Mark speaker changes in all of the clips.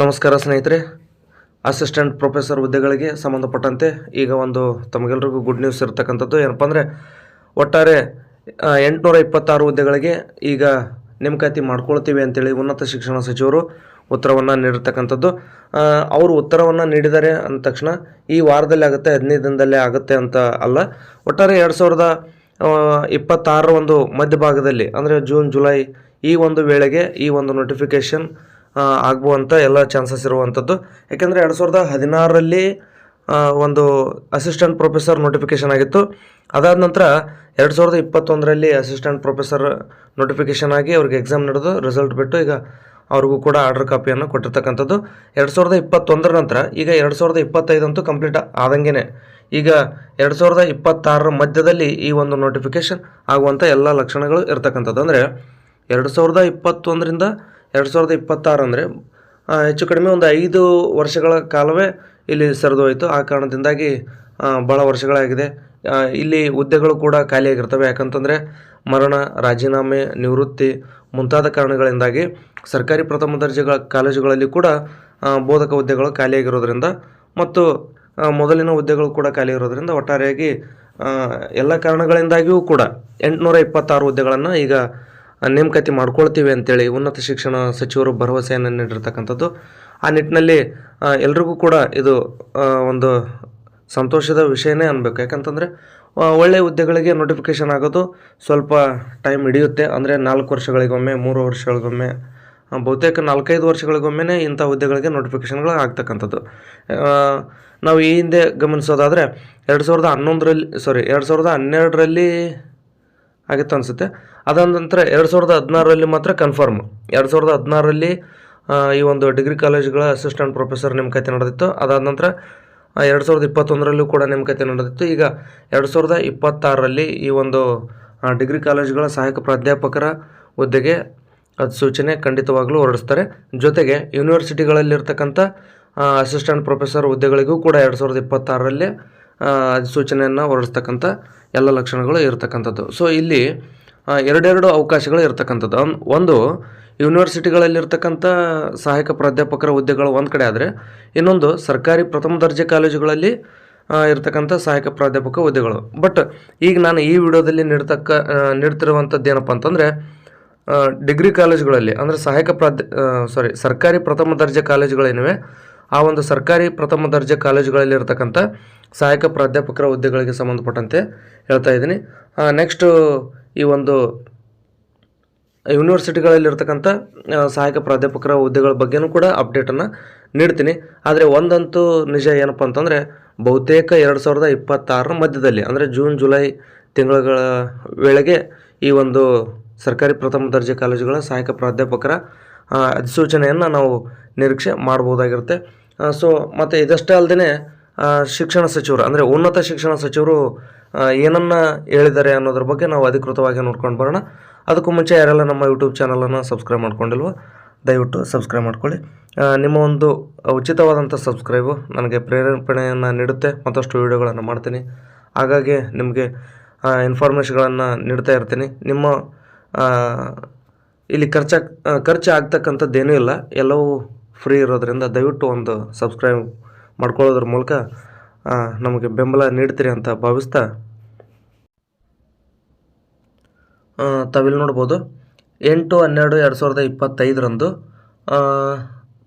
Speaker 1: ನಮಸ್ಕಾರ ಸ್ನೇಹಿತರೆ. Assistant professor ಹುದ್ದೆಗಳಿಗೆ ಸಂಬಂಧಪಟ್ಟಂತೆ ಈಗ ಒಂದು ತಮಗೆಲ್ರಿಗೂ ಗುಡ್ ನ್ಯೂಸ್ ಇರತಕ್ಕಂಥದ್ದು ಏನಪ್ಪ ಅಂದರೆ, ಒಟ್ಟಾರೆ ಎಂಟುನೂರ ಇಪ್ಪತ್ತಾರು ಹುದ್ದೆಗಳಿಗೆ ಈಗ ನೇಮಕಾತಿ ಮಾಡ್ಕೊಳ್ತೀವಿ ಅಂತೇಳಿ ಉನ್ನತ ಶಿಕ್ಷಣ ಸಚಿವರು ಉತ್ತರವನ್ನು ನೀಡಿರ್ತಕ್ಕಂಥದ್ದು. ಅವರು ಉತ್ತರವನ್ನು ನೀಡಿದ್ದಾರೆ ಅಂದ ತಕ್ಷಣ ಈ ವಾರದಲ್ಲಿ ಆಗುತ್ತೆ, ಹದಿನೈದು ದಿನದಲ್ಲೇ ಆಗುತ್ತೆ ಅಂತ ಅಲ್ಲ. ಒಟ್ಟಾರೆ ಎರಡು ಸಾವಿರದ ಇಪ್ಪತ್ತಾರರ ಒಂದು ಮಧ್ಯಭಾಗದಲ್ಲಿ, ಅಂದರೆ ಜೂನ್, ಜುಲೈ ಈ ಒಂದು ವೇಳೆಗೆ ಈ ಒಂದು ನೋಟಿಫಿಕೇಷನ್ ಆಗ್ಬೋವಂಥ ಎಲ್ಲ ಚಾನ್ಸಸ್ ಇರುವಂಥದ್ದು ಯಾಕೆಂದರೆ ಎರಡು ಸಾವಿರದ ಹದಿನಾರರಲ್ಲಿ ಒಂದು ಅಸಿಸ್ಟೆಂಟ್ ಪ್ರೊಫೆಸರ್ ನೋಟಿಫಿಕೇಷನ್ ಆಗಿತ್ತು. ಅದಾದ ನಂತರ ಎರಡು ಸಾವಿರದ ಇಪ್ಪತ್ತೊಂದರಲ್ಲಿ ಅಸಿಸ್ಟೆಂಟ್ ಪ್ರೊಫೆಸರ್ ನೋಟಿಫಿಕೇಷನ್ ಆಗಿ ಅವ್ರಿಗೆ ಎಕ್ಸಾಮ್ ನಡೆದು ರಿಸಲ್ಟ್ ಬಿಟ್ಟು ಈಗ ಅವ್ರಿಗೂ ಕೂಡ ಆರ್ಡರ್ ಕಾಪಿಯನ್ನು ಕೊಟ್ಟಿರ್ತಕ್ಕಂಥದ್ದು. ಎರಡು ಸಾವಿರದ ಇಪ್ಪತ್ತೊಂದರ ನಂತರ ಈಗ ಎರಡು ಸಾವಿರದ ಇಪ್ಪತ್ತೈದಂತೂ ಕಂಪ್ಲೀಟ್ ಆದಂಗೆ ಈಗ ಎರಡು ಸಾವಿರದ ಇಪ್ಪತ್ತಾರರ ಮಧ್ಯದಲ್ಲಿ ಈ ಒಂದು ನೋಟಿಫಿಕೇಷನ್ ಆಗುವಂಥ ಎಲ್ಲ ಲಕ್ಷಣಗಳು ಇರ್ತಕ್ಕಂಥದ್ದು. ಅಂದರೆ ಎರಡು ಸಾವಿರದ ಇಪ್ಪತ್ತೊಂದರಿಂದ ಎರಡು ಸಾವಿರದ ಇಪ್ಪತ್ತಾರು ಅಂದರೆ ಹೆಚ್ಚು ಕಡಿಮೆ ಒಂದು ಐದು ವರ್ಷಗಳ ಕಾಲವೇ ಇಲ್ಲಿ ಸರಿದು ಹೋಯಿತು. ಆ ಕಾರಣದಿಂದಾಗಿ ಭಾಳ ವರ್ಷಗಳಾಗಿದೆ. ಇಲ್ಲಿ ಹುದ್ದೆಗಳು ಕೂಡ ಖಾಲಿಯಾಗಿರ್ತವೆ. ಯಾಕಂತಂದರೆ, ಮರಣ, ರಾಜೀನಾಮೆ, ನಿವೃತ್ತಿ ಮುಂತಾದ ಕಾರಣಗಳಿಂದಾಗಿ ಸರ್ಕಾರಿ ಪ್ರಥಮ ದರ್ಜೆಗಳ ಕಾಲೇಜುಗಳಲ್ಲಿ ಕೂಡ ಬೋಧಕ ಹುದ್ದೆಗಳು ಖಾಲಿಯಾಗಿರೋದ್ರಿಂದ ಮತ್ತು ಮೊದಲಿನ ಹುದ್ದೆಗಳು ಕೂಡ ಖಾಲಿ ಇರೋದ್ರಿಂದ ಒಟ್ಟಾರೆಯಾಗಿ ಎಲ್ಲ ಕಾರಣಗಳಿಂದಾಗಿಯೂ ಕೂಡ ಎಂಟುನೂರ ಇಪ್ಪತ್ತಾರು ಹುದ್ದೆಗಳನ್ನು ಈಗ ನೇಮಕಾತಿ ಮಾಡ್ಕೊಳ್ತೀವಿ ಅಂತೇಳಿ ಉನ್ನತ ಶಿಕ್ಷಣ ಸಚಿವರು ಭರವಸೆಯನ್ನು ನೀಡಿರ್ತಕ್ಕಂಥದ್ದು. ಆ ನಿಟ್ಟಿನಲ್ಲಿ ಎಲ್ರಿಗೂ ಕೂಡ ಇದು ಒಂದು ಸಂತೋಷದ ವಿಷಯನೇ ಅನ್ಬೇಕು. ಯಾಕಂತಂದರೆ ಒಳ್ಳೆಯ ಹುದ್ದೆಗಳಿಗೆ ನೋಟಿಫಿಕೇಷನ್ ಆಗೋದು ಸ್ವಲ್ಪ ಟೈಮ್ ಹಿಡಿಯುತ್ತೆ. ಅಂದರೆ ನಾಲ್ಕು ವರ್ಷಗಳಿಗೊಮ್ಮೆ, ಮೂರು ವರ್ಷಗಳಿಗೊಮ್ಮೆ ಬಹುತೇಕ ನಾಲ್ಕೈದು ವರ್ಷಗಳಿಗೊಮ್ಮೆ ಇಂಥ ಹುದ್ದೆಗಳಿಗೆ ನೋಟಿಫಿಕೇಶನ್ಗಳು ಆಗ್ತಕ್ಕಂಥದ್ದು. ನಾವು ಈ ಹಿಂದೆ ಗಮನಿಸೋದಾದರೆ, ಎರಡು ಸಾವಿರದ ಹನ್ನೊಂದರಲ್ಲಿ ಸಾರಿ ಎರಡು ಸಾವಿರದ ಹನ್ನೆರಡರಲ್ಲಿ ಆಗಿತ್ತು ಅನಿಸುತ್ತೆ. ಅದಾದ ನಂತರ ಎರಡು ಸಾವಿರದ ಹದಿನಾರರಲ್ಲಿ ಮಾತ್ರ ಕನ್ಫರ್ಮ್ ಎರಡು ಸಾವಿರದ ಹದಿನಾರರಲ್ಲಿ ಈ ಒಂದು ಡಿಗ್ರಿ ಕಾಲೇಜ್ಗಳ ಅಸಿಸ್ಟೆಂಟ್ ಪ್ರೊಫೆಸರ್ ನೇಮಕತೆ ನಡೆದಿತ್ತು. ಅದಾದ ನಂತರ ಎರಡು ಸಾವಿರದ ಇಪ್ಪತ್ತೊಂದರಲ್ಲೂ ಕೂಡ ನೇಮಕತೆ ನಡೆದಿತ್ತು. ಈಗ ಎರಡು ಸಾವಿರದ ಇಪ್ಪತ್ತಾರರಲ್ಲಿ ಈ ಒಂದು ಡಿಗ್ರಿ ಕಾಲೇಜ್ಗಳ ಸಹಾಯಕ ಪ್ರಾಧ್ಯಾಪಕರ ಹುದ್ದೆಗೆ ಸೂಚನೆ ಖಂಡಿತವಾಗಲೂ ಹೊರಡಿಸ್ತಾರೆ. ಜೊತೆಗೆ ಯೂನಿವರ್ಸಿಟಿಗಳಲ್ಲಿರ್ತಕ್ಕಂಥ ಅಸಿಸ್ಟೆಂಟ್ ಪ್ರೊಫೆಸರ್ ಹುದ್ದೆಗಳಿಗೂ ಕೂಡ ಎರಡು ಸಾವಿರದ ಇಪ್ಪತ್ತಾರರಲ್ಲಿ ಅಧಿಸೂಚನೆಯನ್ನು ಹೊರಡಿಸ್ತಕ್ಕಂಥ ಎಲ್ಲ ಲಕ್ಷಣಗಳು ಇರತಕ್ಕಂಥದ್ದು. ಸೊ ಇಲ್ಲಿ ಎರಡೆರಡು ಅವಕಾಶಗಳು ಇರತಕ್ಕಂಥದ್ದು. ಒಂದು, ಯೂನಿವರ್ಸಿಟಿಗಳಲ್ಲಿರ್ತಕ್ಕಂಥ ಸಹಾಯಕ ಪ್ರಾಧ್ಯಾಪಕರ ಹುದ್ದೆಗಳು ಒಂದು ಕಡೆ ಆದರೆ, ಇನ್ನೊಂದು ಸರ್ಕಾರಿ ಪ್ರಥಮ ದರ್ಜೆ ಕಾಲೇಜುಗಳಲ್ಲಿ ಇರತಕ್ಕಂಥ ಸಹಾಯಕ ಪ್ರಾಧ್ಯಾಪಕ ಹುದ್ದೆಗಳು. ಬಟ್ ಈಗ ನಾನು ಈ ವಿಡಿಯೋದಲ್ಲಿ ನೀಡ್ತಕ್ಕ ನೀಡ್ತಿರುವಂಥದ್ದು ಏನಪ್ಪ ಅಂತಂದರೆ ಡಿಗ್ರಿ ಕಾಲೇಜುಗಳಲ್ಲಿ, ಅಂದರೆ ಸಹಾಯಕ ಪ್ರಾಧ್ಯ ಸಾರಿ ಸರ್ಕಾರಿ ಪ್ರಥಮ ದರ್ಜೆ ಕಾಲೇಜುಗಳೇನಿವೆ ಆ ಒಂದು ಸರ್ಕಾರಿ ಪ್ರಥಮ ದರ್ಜೆ ಕಾಲೇಜುಗಳಲ್ಲಿ ಇರತಕ್ಕಂಥ ಸಹಾಯಕ ಪ್ರಾಧ್ಯಾಪಕರ ಹುದ್ದೆಗಳಿಗೆ ಸಂಬಂಧಪಟ್ಟಂತೆ ಹೇಳ್ತಾ ಇದ್ದೀನಿ. ನೆಕ್ಸ್ಟು ಈ ಒಂದು ಯೂನಿವರ್ಸಿಟಿಗಳಲ್ಲಿರ್ತಕ್ಕಂಥ ಸಹಾಯಕ ಪ್ರಾಧ್ಯಾಪಕರ ಹುದ್ದೆಗಳ ಬಗ್ಗೆನೂ ಕೂಡ ಅಪ್ಡೇಟನ್ನು ನೀಡ್ತೀನಿ. ಆದರೆ ಒಂದಂತೂ ನಿಜ ಏನಪ್ಪ ಅಂತಂದರೆ, ಬಹುತೇಕ ಎರಡು ಸಾವಿರದ ಇಪ್ಪತ್ತಾರರ ಮಧ್ಯದಲ್ಲಿ, ಅಂದರೆ ಜೂನ್ ಜುಲೈ ತಿಂಗಳುಗಳ ವೇಳೆಗೆ ಈ ಒಂದು ಸರ್ಕಾರಿ ಪ್ರಥಮ ದರ್ಜೆ ಕಾಲೇಜುಗಳ ಸಹಾಯಕ ಪ್ರಾಧ್ಯಾಪಕರ ಅಧಿಸೂಚನೆಯನ್ನು ನಾವು ನಿರೀಕ್ಷೆ ಮಾಡ್ಬೋದಾಗಿರುತ್ತೆ. ಸೊ ಮತ್ತು ಇದಷ್ಟೇ ಅಲ್ಲದೆ ಶಿಕ್ಷಣ ಸಚಿವರು, ಅಂದರೆ ಉನ್ನತ ಶಿಕ್ಷಣ ಸಚಿವರು ಏನನ್ನು ಹೇಳಿದ್ದಾರೆ ಅನ್ನೋದ್ರ ಬಗ್ಗೆ ನಾವು ಅಧಿಕೃತವಾಗಿ ನೋಡ್ಕೊಂಡು ಬರೋಣ. ಅದಕ್ಕೂ ಮುಂಚೆ ಯಾರೆಲ್ಲ ನಮ್ಮ ಯೂಟ್ಯೂಬ್ ಚಾನಲನ್ನು ಸಬ್ಸ್ಕ್ರೈಬ್ ಮಾಡ್ಕೊಂಡಿಲ್ವೋ, ದಯವಿಟ್ಟು ಸಬ್ಸ್ಕ್ರೈಬ್ ಮಾಡ್ಕೊಳ್ಳಿ. ನಿಮ್ಮ ಒಂದು ಉಚಿತವಾದಂಥ ಸಬ್ಸ್ಕ್ರೈಬು ನನಗೆ ಪ್ರೇರೇಪಣೆಯನ್ನು ನೀಡುತ್ತೆ, ಮತ್ತಷ್ಟು ವೀಡಿಯೋಗಳನ್ನು ಮಾಡ್ತೀನಿ. ಹಾಗಾಗಿ ನಿಮಗೆ ಇನ್ಫಾರ್ಮೇಷನ್ಗಳನ್ನು ನೀಡ್ತಾ ಇರ್ತೀನಿ. ನಿಮ್ಮ ಇಲ್ಲಿ ಖರ್ಚು ಖರ್ಚು ಆಗ್ತಕ್ಕಂಥದ್ದೇನೂ ಇಲ್ಲ. ಎಲ್ಲವೂ ಫ್ರೀ ಇರೋದರಿಂದ ದಯವಿಟ್ಟು ಒಂದು ಸಬ್ಸ್ಕ್ರೈಬ್ ಮಾಡ್ಕೊಳ್ಳೋದ್ರ ಮೂಲಕ ನಮಗೆ ಬೆಂಬಲ ನೀಡ್ತೀರಿ ಅಂತ ಭಾವಿಸ್ತಾ ತಾವಿಲ್ಲಿ ನೋಡ್ಬೋದು. ಎಂಟು ಹನ್ನೆರಡು ಎರಡು ಸಾವಿರದ ಇಪ್ಪತ್ತೈದರಂದು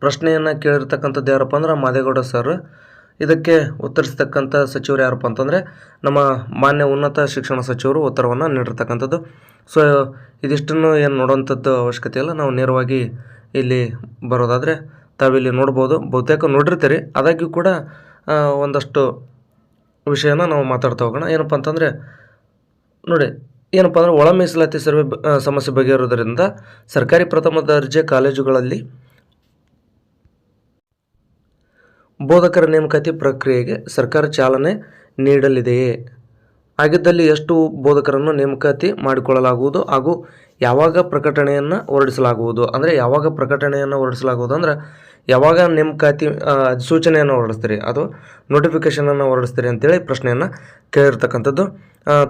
Speaker 1: ಪ್ರಶ್ನೆಯನ್ನು ಕೇಳಿರ್ತಕ್ಕಂಥದ್ದು ಯಾರಪ್ಪ ಅಂದ್ರೆ ಮಾದೇಗೌಡ ಸರ್ ಇದಕ್ಕೆ ಉತ್ತರಿಸತಕ್ಕಂಥ ಸಚಿವರು ಯಾರಪ್ಪ ಅಂತಂದರೆ ನಮ್ಮ ಮಾನ್ಯ ಉನ್ನತ ಶಿಕ್ಷಣ ಸಚಿವರು ಉತ್ತರವನ್ನು ನೀಡಿರ್ತಕ್ಕಂಥದ್ದು. ಸೊ ಇದಿಷ್ಟನ್ನು ಏನು ನೋಡುವಂಥದ್ದು ಅವಶ್ಯಕತೆ ಇಲ್ಲ. ನಾವು ನೇರವಾಗಿ ಇಲ್ಲಿ ಬರೋದಾದರೆ ತಾವಿಲ್ಲಿ ನೋಡ್ಬೋದು. ಬಹುತೇಕ ನೋಡಿರ್ತೀರಿ. ಆದಾಗ್ಯೂ ಕೂಡ ಒಂದಷ್ಟು ವಿಷಯನ ನಾವು ಮಾತಾಡ್ತಾ ಹೋಗೋಣ. ಏನಪ್ಪ ಅಂತಂದರೆ, ನೋಡಿ, ಏನಪ್ಪ ಅಂದರೆ ಒಳ ಮೀಸಲಾತಿ ಸರ್ವೆ ಸಮಸ್ಯೆ ಬಗೆಹರುವುದರಿಂದ ಸರ್ಕಾರಿ ಪ್ರಥಮ ದರ್ಜೆ ಕಾಲೇಜುಗಳಲ್ಲಿ ಬೋಧಕರ ನೇಮಕಾತಿ ಪ್ರಕ್ರಿಯೆಗೆ ಸರ್ಕಾರ ಚಾಲನೆ ನೀಡಲಿದೆಯೇ? ಆಗಿದ್ದಲ್ಲಿ ಎಷ್ಟು ಬೋಧಕರನ್ನು ನೇಮಕಾತಿ ಮಾಡಿಕೊಳ್ಳಲಾಗುವುದು ಹಾಗೂ ಯಾವಾಗ ಪ್ರಕಟಣೆಯನ್ನು ಹೊರಡಿಸಲಾಗುವುದು? ಅಂದರೆ ಯಾವಾಗ ಪ್ರಕಟಣೆಯನ್ನು ಹೊರಡಿಸಲಾಗುವುದು ಅಂದರೆ ಯಾವಾಗ ನೇಮಕಾತಿ ಸೂಚನೆಯನ್ನು ಹೊರಡಿಸ್ತೀರಿ? ಅಥವಾ ನೋಟಿಫಿಕೇಷನನ್ನು ಹೊರಡಿಸ್ತೀರಿ ಅಂತೇಳಿ ಪ್ರಶ್ನೆಯನ್ನು ಕೇಳಿರ್ತಕ್ಕಂಥದ್ದು.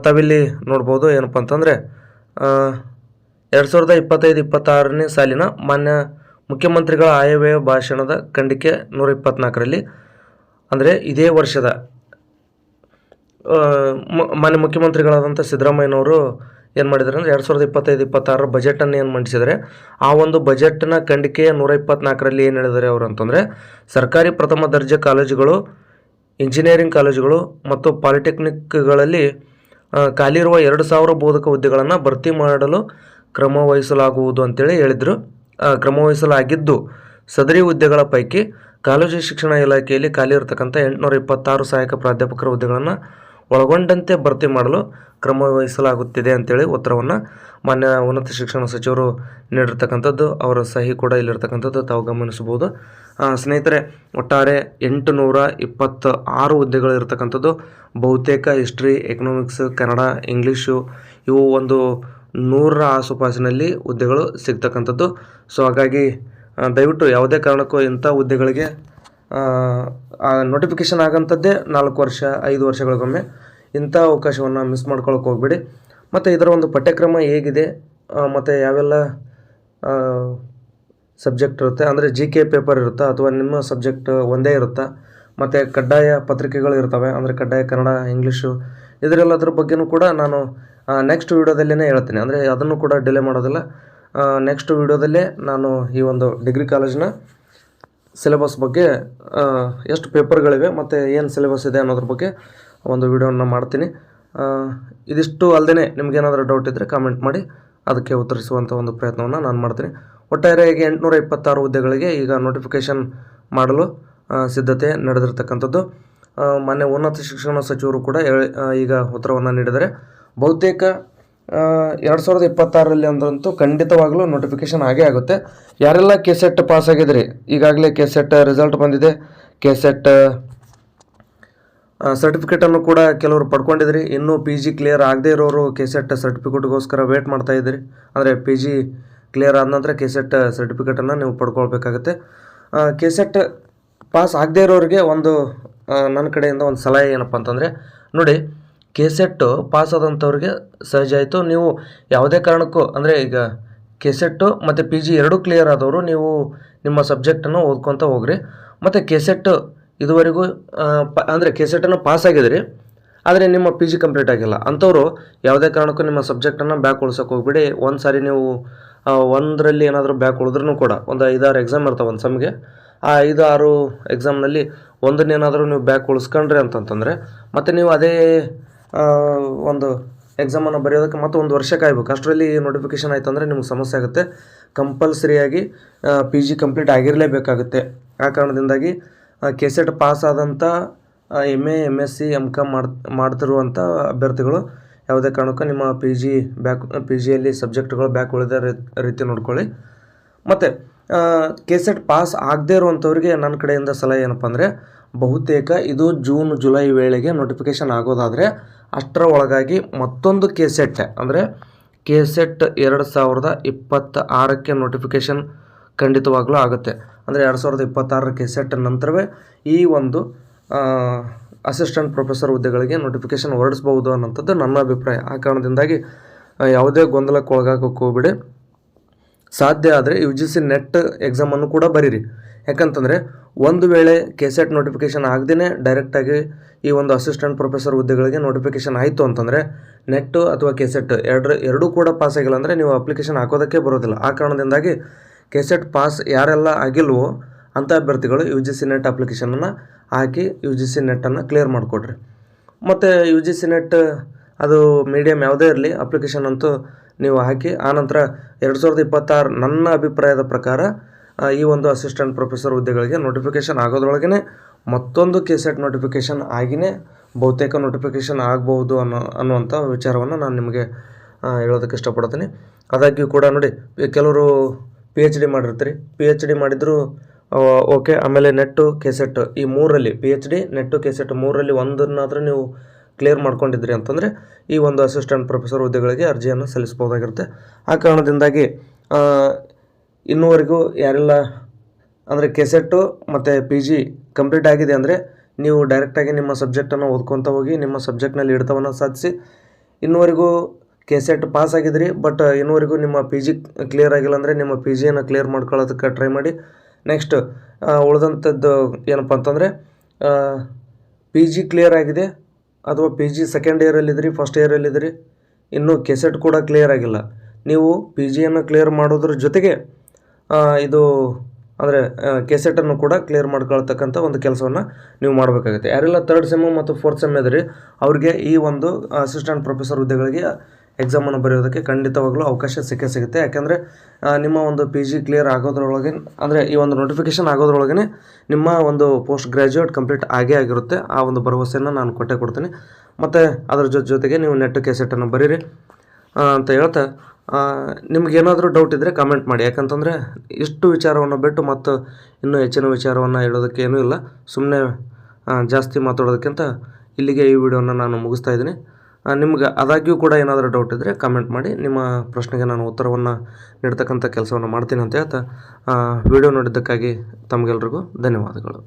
Speaker 1: ತಾವಿಲ್ಲಿ ನೋಡ್ಬೋದು ಏನಪ್ಪ ಅಂತಂದರೆ ಎರಡು ಸಾವಿರದ ಇಪ್ಪತ್ತೈದು, ಇಪ್ಪತ್ತಾರನೇ ಸಾಲಿನ ಮಾನ್ಯ ಮುಖ್ಯಮಂತ್ರಿಗಳ ಆಯವ್ಯಯ ಭಾಷಣದ ಖಂಡಿಕೆ ನೂರ ಇಪ್ಪತ್ನಾಲ್ಕರಲ್ಲಿ ಅಂದರೆ ಇದೇ ವರ್ಷದ ಮಾನ್ಯ ಮುಖ್ಯಮಂತ್ರಿಗಳಾದಂಥ ಸಿದ್ದರಾಮಯ್ಯನವರು ಏನು ಮಾಡಿದ್ದಾರೆ ಅಂದರೆ ಎರಡು ಸಾವಿರದ ಇಪ್ಪತ್ತೈದು, ಇಪ್ಪತ್ತಾರರ ಬಜೆಟನ್ನು ಏನು ಮಂಡಿಸಿದರೆ ಆ ಒಂದು ಬಜೆಟ್ನ ಖಂಡಿಕೆಯ ನೂರ ಇಪ್ಪತ್ನಾಲ್ಕರಲ್ಲಿ ಏನು ಹೇಳಿದ್ದಾರೆ ಅವರು ಅಂತಂದರೆ, ಸರ್ಕಾರಿ ಪ್ರಥಮ ದರ್ಜೆ ಕಾಲೇಜುಗಳು, ಇಂಜಿನಿಯರಿಂಗ್ ಕಾಲೇಜುಗಳು ಮತ್ತು ಪಾಲಿಟೆಕ್ನಿಕ್ಗಳಲ್ಲಿ ಖಾಲಿ ಇರುವ ಎರಡು ಸಾವಿರ ಬೋಧಕ ಹುದ್ದೆಗಳನ್ನು ಭರ್ತಿ ಮಾಡಲು ಕ್ರಮ ವಹಿಸಲಾಗುವುದು ಅಂತೇಳಿ ಹೇಳಿದರು. ಆ, ಕ್ರಮ ವಹಿಸಲಾಗಿದ್ದು ಸದರಿ ಹುದ್ದೆಗಳ ಪೈಕಿ ಕಾಲೇಜು ಶಿಕ್ಷಣ ಇಲಾಖೆಯಲ್ಲಿ ಖಾಲಿ ಇರತಕ್ಕಂಥ ಎಂಟುನೂರ ಇಪ್ಪತ್ತಾರು ಸಹಾಯಕ ಪ್ರಾಧ್ಯಾಪಕರ ಹುದ್ದೆಗಳನ್ನು ಒಳಗೊಂಡಂತೆ ಭರ್ತಿ ಮಾಡಲು ಕ್ರಮವಹಿಸಲಾಗುತ್ತಿದೆ ಅಂತೇಳಿ ಉತ್ತರವನ್ನು ಮಾನ್ಯ ಉನ್ನತ ಶಿಕ್ಷಣ ಸಚಿವರು ನೀಡಿರ್ತಕ್ಕಂಥದ್ದು. ಅವರ ಸಹಿ ಕೂಡ ಇಲ್ಲಿರ್ತಕ್ಕಂಥದ್ದು. ತಾವು ಗಮನಿಸಬಹುದು. ಸ್ನೇಹಿತರೆ ಒಟ್ಟಾರೆ ಎಂಟು ನೂರ ಇಪ್ಪತ್ತ ಆರು ಹುದ್ದೆಗಳು ಇರತಕ್ಕಂಥದ್ದು ಬಹುತೇಕ ಹಿಸ್ಟ್ರಿ ಎಕನಾಮಿಕ್ಸ್ ಕನ್ನಡ ಇಂಗ್ಲೀಷು ಇವು ಒಂದು ನೂರರ ಆಸುಪಾಸಿನಲ್ಲಿ ಹುದ್ದೆಗಳು ಸಿಗ್ತಕ್ಕಂಥದ್ದು. ಸೊ ಹಾಗಾಗಿ ದಯವಿಟ್ಟು ಯಾವುದೇ ಕಾರಣಕ್ಕೂ ಇಂಥ ಹುದ್ದೆಗಳಿಗೆ ನೋಟಿಫಿಕೇಷನ್ ಆಗಂಥದ್ದೇ ನಾಲ್ಕು ವರ್ಷ, ಐದು ವರ್ಷಗಳಿಗೊಮ್ಮೆ ಇಂಥ ಅವಕಾಶವನ್ನು ಮಿಸ್ ಮಾಡ್ಕೊಳಕ್ಕೆ ಹೋಗ್ಬೇಡಿ. ಮತ್ತು ಇದರ ಒಂದು ಪಠ್ಯಕ್ರಮ ಹೇಗಿದೆ? ಮತ್ತು ಯಾವೆಲ್ಲ ಸಬ್ಜೆಕ್ಟ್ ಇರುತ್ತೆ? ಅಂದರೆ ಜಿ ಕೆ ಪೇಪರ್ ಇರುತ್ತಾ? ಅಥವಾ ನಿಮ್ಮ ಸಬ್ಜೆಕ್ಟ್ ಒಂದೇ ಇರುತ್ತಾ? ಮತ್ತು ಕಡ್ಡಾಯ ಪತ್ರಿಕೆಗಳು ಇರ್ತವೆ, ಅಂದರೆ ಕಡ್ಡಾಯ ಕನ್ನಡ, ಇಂಗ್ಲೀಷು, ಇದರೆಲ್ಲದ್ರ ಬಗ್ಗೆನೂ ಕೂಡ ನಾನು ನೆಕ್ಸ್ಟ್ ವೀಡಿಯೋದಲ್ಲೇ ಹೇಳ್ತೀನಿ. ಅಂದರೆ ಅದನ್ನು ಕೂಡ ಡಿಲೇ ಮಾಡೋದಿಲ್ಲ. ನೆಕ್ಸ್ಟ್ ವೀಡಿಯೋದಲ್ಲೇ ನಾನು ಈ ಒಂದು ಡಿಗ್ರಿ ಕಾಲೇಜಿನ ಸಿಲೆಬಸ್ ಬಗ್ಗೆ ಎಷ್ಟು ಪೇಪರ್ಗಳಿವೆ ಮತ್ತು ಏನು ಸಿಲೆಬಸ್ ಇದೆ ಅನ್ನೋದ್ರ ಬಗ್ಗೆ ಒಂದು ವೀಡಿಯೋನ ಮಾಡ್ತೀನಿ. ಇದಿಷ್ಟು ಅಲ್ಲದೆ ನಿಮಗೇನಾದರೂ ಡೌಟ್ ಇದ್ದರೆ ಕಾಮೆಂಟ್ ಮಾಡಿ, ಅದಕ್ಕೆ ಉತ್ತರಿಸುವಂಥ ಒಂದು ಪ್ರಯತ್ನವನ್ನು ನಾನು ಮಾಡ್ತೀನಿ. ಒಟ್ಟಾರೆಯಾಗಿ ಎಂಟುನೂರ ಇಪ್ಪತ್ತಾರು ಹುದ್ದೆಗಳಿಗೆ ಈಗ ನೋಟಿಫಿಕೇಷನ್ ಮಾಡಲು ಸಿದ್ಧತೆ ನಡೆದಿರ್ತಕ್ಕಂಥದ್ದು. ಮಾನ್ಯ ಉನ್ನತ ಶಿಕ್ಷಣ ಸಚಿವರು ಕೂಡ ಈಗ ಉತ್ತರವನ್ನು ನೀಡಿದ್ದಾರೆ. ಬಹುತೇಕ ಎರಡು ಸಾವಿರದ ಇಪ್ಪತ್ತಾರರಲ್ಲಿ ಅಂದ್ರಂತೂ ಖಂಡಿತವಾಗಲೂ ನೋಟಿಫಿಕೇಶನ್ ಆಗೇ ಆಗುತ್ತೆ. ಯಾರೆಲ್ಲ ಕೆ ಸೆಟ್ ಪಾಸ್ ಆಗಿದ್ರಿ ಈಗಾಗಲೇ ಕೆ ಸೆಟ್ ರಿಸಲ್ಟ್ ಬಂದಿದೆ ಕೆ ಸೆಟ್ ಸರ್ಟಿಫಿಕೇಟನ್ನು ಕೂಡ ಕೆಲವರು ಪಡ್ಕೊಂಡಿದ್ರಿ ಇನ್ನೂ ಪಿ ಜಿ ಕ್ಲಿಯರ್ ಆಗದೇ ಇರೋರು ಕೆ ಸೆಟ್ ಸರ್ಟಿಫಿಕೇಟ್ಗೋಸ್ಕರ ವೇಟ್ ಮಾಡ್ತಾ ಇದ್ದೀರಿ. ಅಂದರೆ ಪಿ ಜಿ ಕ್ಲಿಯರ್ ಆದ ನಂತರ ಕೆ ಸೆಟ್ ಸರ್ಟಿಫಿಕೇಟನ್ನು ನೀವು ಪಡ್ಕೊಳ್ಬೇಕಾಗುತ್ತೆ. ಕೆ ಸೆಟ್ ಪಾಸ್ ಆಗದೇ ಇರೋರಿಗೆ ಒಂದು ನನ್ನ ಕಡೆಯಿಂದ ಒಂದು ಸಲಹೆ ಏನಪ್ಪ ಅಂತಂದರೆ, ನೋಡಿ ಕೆ ಸೆಟ್ಟು ಪಾಸ್ ಆದಂಥವ್ರಿಗೆ ಸಹಜ ಆಯಿತು. ನೀವು ಯಾವುದೇ ಕಾರಣಕ್ಕೂ, ಅಂದರೆ ಈಗ ಕೆಸೆಟ್ಟು ಮತ್ತು ಪಿ ಜಿ ಎರಡೂ ಕ್ಲಿಯರ್ ಆದವರು ನೀವು ನಿಮ್ಮ ಸಬ್ಜೆಕ್ಟನ್ನು ಓದ್ಕೊತ ಹೋಗ್ರಿ. ಮತ್ತು ಕೆಸೆಟ್ಟು ಸೆಟ್ ಇದುವರೆಗೂ ಪ, ಅಂದರೆ ಕೆ ಸೆಟನ್ನು ಪಾಸ್ ಆಗಿದ್ರಿ, ಆದರೆ ನಿಮ್ಮ ಪಿ ಜಿ ಕಂಪ್ಲೀಟ್ ಆಗಿಲ್ಲ. ಅಂಥವ್ರು ಯಾವುದೇ ಕಾರಣಕ್ಕೂ ನಿಮ್ಮ ಸಬ್ಜೆಕ್ಟನ್ನು ಬ್ಯಾಕ್ ಉಳ್ಸೋಕೆ ಹೋಗ್ಬಿಡಿ. ಒಂದು ಸಾರಿ ನೀವು ಒಂದರಲ್ಲಿ ಏನಾದರೂ ಬ್ಯಾಕ್ ಉಳಿದ್ರೂ ಕೂಡ, ಒಂದು ಐದಾರು ಎಕ್ಸಾಮ್ ಇರ್ತಾವೆ ಒಂದು ಸಮ್ಗೆ ಆ ಐದು ಆರು ಎಕ್ಸಾಮ್ನಲ್ಲಿ ಒಂದನ್ನೇನಾದರೂ ನೀವು ಬ್ಯಾಕ್ ಉಳಿಸ್ಕೊಂಡ್ರಿ ಅಂತಂತಂದರೆ, ಮತ್ತು ನೀವು ಅದೇ ಒಂದು ಎಕ್ಸಾಮನ್ನು ಬರೆಯೋದಕ್ಕೆ ಮತ್ತು ಒಂದು ವರ್ಷ ಕಾಯ್ಬೇಕು. ಅಷ್ಟರಲ್ಲಿ ನೋಟಿಫಿಕೇಶನ್ ಆಯ್ತು ಅಂದರೆ ನಿಮ್ಗೆ ಸಮಸ್ಯೆ ಆಗುತ್ತೆ. ಕಂಪಲ್ಸರಿಯಾಗಿ ಪಿ ಜಿ ಕಂಪ್ಲೀಟ್ ಆಗಿರಲೇಬೇಕಾಗುತ್ತೆ. ಆ ಕಾರಣದಿಂದಾಗಿ ಕೆ ಸೆಟ್ ಪಾಸ್ ಆದಂಥ M A M S C M com ಮಾಡ್ ಮಾಡ್ತಿರುವಂಥ ಅಭ್ಯರ್ಥಿಗಳು ಯಾವುದೇ ಕಾರಣಕ್ಕೂ ನಿಮ್ಮ ಪಿ ಜಿ ಬ್ಯಾಕ್ ಪಿ ಜಿಯಲ್ಲಿ ಸಬ್ಜೆಕ್ಟ್ಗಳು ಬ್ಯಾಕ್ ಉಳಿದ ರೀತಿ ನೋಡ್ಕೊಳ್ಳಿ. ಮತ್ತು ಕೆ ಸೆಟ್ ಪಾಸ್ ಆಗದೇ ಇರುವಂಥವ್ರಿಗೆ ನನ್ನ ಕಡೆಯಿಂದ ಸಲಹೆ ಏನಪ್ಪ ಅಂದರೆ ಬಹುತೇಕ ಇದು ಜೂನ್, ಜುಲೈ ವೇಳೆಗೆ ನೋಟಿಫಿಕೇಷನ್ ಆಗೋದಾದರೆ ಅಷ್ಟರ ಒಳಗಾಗಿ ಮತ್ತೊಂದು ಕೆಸೆಟ್ ಅಂದರೆ ಕೆಸೆಟ್ ಎರಡು ಸಾವಿರದ ಇಪ್ಪತ್ತ ಆರಕ್ಕೆ ನೋಟಿಫಿಕೇಷನ್ ಖಂಡಿತವಾಗ್ಲೂ ಆಗುತ್ತೆ. ಅಂದರೆ ಎರಡು ಸಾವಿರದ ಇಪ್ಪತ್ತಾರರ ಕೆಸೆಟ್ ನಂತರವೇ ಈ ಒಂದು ಅಸಿಸ್ಟೆಂಟ್ ಪ್ರೊಫೆಸರ್ ಹುದ್ದೆಗಳಿಗೆ ನೋಟಿಫಿಕೇಷನ್ ಹೊರಡಿಸ್ಬೋದು ಅನ್ನೋಂಥದ್ದು ನನ್ನ ಅಭಿಪ್ರಾಯ. ಆ ಕಾರಣದಿಂದಾಗಿ ಯಾವುದೇ ಗೊಂದಲಕ್ಕೆ ಒಳಗಾಗೋಕ್ಕೆ ಹೋಗ್ಬಿಡಿ. ಸಾಧ್ಯ ಆದರೆ ಯು ಜಿ ಸಿ ನೆಟ್ ಎಕ್ಸಾಮನ್ನು ಕೂಡ ಬರೀರಿ. ಯಾಕಂತಂದರೆ ಒಂದು ವೇಳೆ ಕೆ ಸೆಟ್ ನೋಟಿಫಿಕೇಷನ್ ಆಗದೇ ಡೈರೆಕ್ಟಾಗಿ ಈ ಒಂದು ಅಸಿಸ್ಟೆಂಟ್ ಪ್ರೊಫೆಸರ್ ಹುದ್ದೆಗಳಿಗೆ ನೋಟಿಫಿಕೇಷನ್ ಆಯಿತು ಅಂತಂದರೆ ನೆಟ್ಟು ಅಥವಾ ಕೆ ಸೆಟ್ ಎರಡರ ಎರಡೂ ಕೂಡ ಪಾಸ್ ಆಗಿಲ್ಲ ಅಂದರೆ ನೀವು ಅಪ್ಲಿಕೇಶನ್ ಹಾಕೋದಕ್ಕೆ ಬರೋದಿಲ್ಲ. ಆ ಕಾರಣದಿಂದಾಗಿ ಕೆ ಸೆಟ್ ಪಾಸ್ ಯಾರೆಲ್ಲ ಆಗಿಲ್ವೋ ಅಂಥ ಅಭ್ಯರ್ಥಿಗಳು ಯು ಜಿ ಸಿ ನೆಟ್ ಅಪ್ಲಿಕೇಶನನ್ನು ಹಾಕಿ ಯು ಜಿ ಸಿ ನೆಟ್ಟನ್ನು ಕ್ಲಿಯರ್ ಮಾಡಿಕೊಡ್ರಿ. ಮತ್ತು ಯು ಜಿ ಸಿ ನೆಟ್ ಅದು ಮೀಡಿಯಮ್ ಯಾವುದೇ ಇರಲಿ ಅಪ್ಲಿಕೇಶನ್ ಅಂತೂ ನೀವು ಹಾಕಿ ಆನಂತರ ಎರಡು ಸಾವಿರದ ಇಪ್ಪತ್ತಾರು ನನ್ನ ಅಭಿಪ್ರಾಯದ ಪ್ರಕಾರ ಈ ಒಂದು ಅಸಿಸ್ಟೆಂಟ್ ಪ್ರೊಫೆಸರ್ ಹುದ್ದೆಗಳಿಗೆ ನೋಟಿಫಿಕೇಷನ್ ಆಗೋದ್ರೊಳಗೇ ಮತ್ತೊಂದು ಕೆ ಸೆಟ್ ನೋಟಿಫಿಕೇಷನ್ ಆಗಿನೇ ಬಹುತೇಕ ನೋಟಿಫಿಕೇಷನ್ ಆಗ್ಬೋದು ಅನ್ನೋ ಅನ್ನುವಂಥ ವಿಚಾರವನ್ನು ನಾನು ನಿಮಗೆ ಹೇಳೋದಕ್ಕೆ ಇಷ್ಟಪಡ್ತೀನಿ. ಅದಾಗ್ಯೂ ಕೂಡ ನೋಡಿ, ಕೆಲವರು ಪಿ ಎಚ್ ಡಿ ಮಾಡಿರ್ತೀರಿ. ಪಿ ಎಚ್ ಡಿ ಮಾಡಿದರೂ ಓಕೆ ಆಮೇಲೆ ನೆಟ್ಟು ಕೆಸೆಟ್ ಈ ಮೂರಲ್ಲಿ P H D net KSET ಮೂರಲ್ಲಿ ಒಂದನ್ನಾದರೂ ನೀವು ಕ್ಲಿಯರ್ ಮಾಡ್ಕೊಂಡಿದ್ರಿ ಅಂತಂದರೆ ಈ ಒಂದು ಅಸಿಸ್ಟೆಂಟ್ ಪ್ರೊಫೆಸರ್ ಹುದ್ದೆಗಳಿಗೆ ಅರ್ಜಿಯನ್ನು ಸಲ್ಲಿಸ್ಬೋದಾಗಿರುತ್ತೆ ಆ ಕಾರಣದಿಂದಾಗಿ ಇನ್ನುವರೆಗೂ ಯಾರೆಲ್ಲ ಅಂದರೆ ಕೆಸೆಟ್ಟು ಮತ್ತು ಪಿ ಜಿ ಕಂಪ್ಲೀಟ್ ಆಗಿದೆ ಅಂದರೆ ನೀವು ಡೈರೆಕ್ಟಾಗಿ ನಿಮ್ಮ ಸಬ್ಜೆಕ್ಟನ್ನು ಓದ್ಕೊತ ಹೋಗಿ ನಿಮ್ಮ ಸಬ್ಜೆಕ್ಟ್ನಲ್ಲಿ ಹಿಡಿತವನ್ನು ಸಾಧಿಸಿ, ಇನ್ನುವರೆಗೂ ಕೆಸೆಟ್ ಪಾಸ್ ಆಗಿದ್ರಿ ಬಟ್ ಇನ್ನುವರೆಗೂ ನಿಮ್ಮ ಪಿ ಜಿ ಕ್ಲಿಯರ್ ಆಗಿಲ್ಲ ಅಂದರೆ ನಿಮ್ಮ ಪಿ ಜಿಯನ್ನು ಕ್ಲಿಯರ್ ಮಾಡ್ಕೊಳ್ಳೋದಕ್ಕೆ ಟ್ರೈ ಮಾಡಿ. ನೆಕ್ಸ್ಟ್ ಉಳಿದಂಥದ್ದು ಏನಪ್ಪ ಅಂತಂದರೆ ಪಿ ಜಿ ಕ್ಲಿಯರ್ ಆಗಿದೆ ಅಥವಾ ಪಿ ಜಿ ಸೆಕೆಂಡ್ ಇಯರಲ್ಲಿದ್ದೀರಿ ಫಸ್ಟ್ ಇಯರಲ್ಲಿದ್ದೀರಿ ಇನ್ನೂ ಕೆಸೆಟ್ ಕೂಡ ಕ್ಲಿಯರ್ ಆಗಿಲ್ಲ. ನೀವು ಪಿ ಜಿಯನ್ನು ಕ್ಲಿಯರ್ ಮಾಡೋದ್ರ ಜೊತೆಗೆ ಇದು, ಅಂದರೆ ಕೆಸೆಟನ್ನು ಕೂಡ ಕ್ಲಿಯರ್ ಮಾಡ್ಕೊಳ್ತಕ್ಕಂಥ ಒಂದು ಕೆಲಸವನ್ನು ನೀವು ಮಾಡಬೇಕಾಗುತ್ತೆ. ಯಾರೆಲ್ಲ ತರ್ಡ್ ಸೆಮ್ಮು ಮತ್ತು ಫೋರ್ತ್ ಸೆಮ್ ಇದ್ರಿ, ಅವ್ರಿಗೆ ಈ ಒಂದು ಅಸಿಸ್ಟೆಂಟ್ ಪ್ರೊಫೆಸರ್ ಹುದ್ದೆಗಳಿಗೆ ಎಕ್ಸಾಮನ್ನು ಬರೆಯೋದಕ್ಕೆ ಖಂಡಿತವಾಗಲೂ ಅವಕಾಶ ಸಿಕ್ಕೇ ಸಿಗುತ್ತೆ. ಯಾಕೆಂದರೆ ನಿಮ್ಮ ಒಂದು ಪಿ ಜಿ ಕ್ಲಿಯರ್ ಆಗೋದ್ರೊಳಗೆ, ಅಂದರೆ ಈ ಒಂದು ನೋಟಿಫಿಕೇಷನ್ ಆಗೋದ್ರೊಳಗೆ ನಿಮ್ಮ ಒಂದು ಪೋಸ್ಟ್ ಗ್ರ್ಯಾಜುಯೇಟ್ ಕಂಪ್ಲೀಟ್ ಆಗೇ ಆಗಿರುತ್ತೆ. ಆ ಒಂದು ಭರವಸೆಯನ್ನು ನಾನು ಕೊಟ್ಟೆ ಕೊಡ್ತೀನಿ. ಮತ್ತು ಅದರ ಜೊತೆ ಜೊತೆಗೆ ನೀವು ನೆಟ್ ಕೆಸೆಟನ್ನು ಬರೀರಿ. ಅಂತ ಹೇಳ್ತಾ ನಿಮ್ಗೆ ಏನಾದರೂ ಡೌಟ್ ಇದ್ದರೆ ಕಮೆಂಟ್ ಮಾಡಿ. ಯಾಕಂತಂದರೆ, ಇಷ್ಟು ವಿಚಾರವನ್ನು ಬಿಟ್ಟು ಮತ್ತು ಇನ್ನೂ ಹೆಚ್ಚಿನ ವಿಚಾರವನ್ನು ಹೇಳೋದಕ್ಕೆ ಏನೂ ಇಲ್ಲ. ಸುಮ್ಮನೆ ಜಾಸ್ತಿ ಮಾತಾಡೋದಕ್ಕಿಂತ ಇಲ್ಲಿಗೆ ಈ ವಿಡಿಯೋನ ನಾನು ಮುಗಿಸ್ತಾ ಇದ್ದೀನಿ. ನಿಮ್ಗೆ ಆದಾಗ್ಯೂ ಕೂಡ ಏನಾದರೂ ಡೌಟ್ ಇದ್ದರೆ ಕಮೆಂಟ್ ಮಾಡಿ, ನಿಮ್ಮ ಪ್ರಶ್ನೆಗೆ ನಾನು ಉತ್ತರವನ್ನು ನೀಡ್ತಕ್ಕಂಥ ಕೆಲಸವನ್ನು ಮಾಡ್ತೀನಿ ಅಂತ ಹೇಳ್ತಾ ವಿಡಿಯೋ ನೋಡಿದ್ದಕ್ಕಾಗಿ ತಮಗೆಲ್ರಿಗೂ ಧನ್ಯವಾದಗಳು.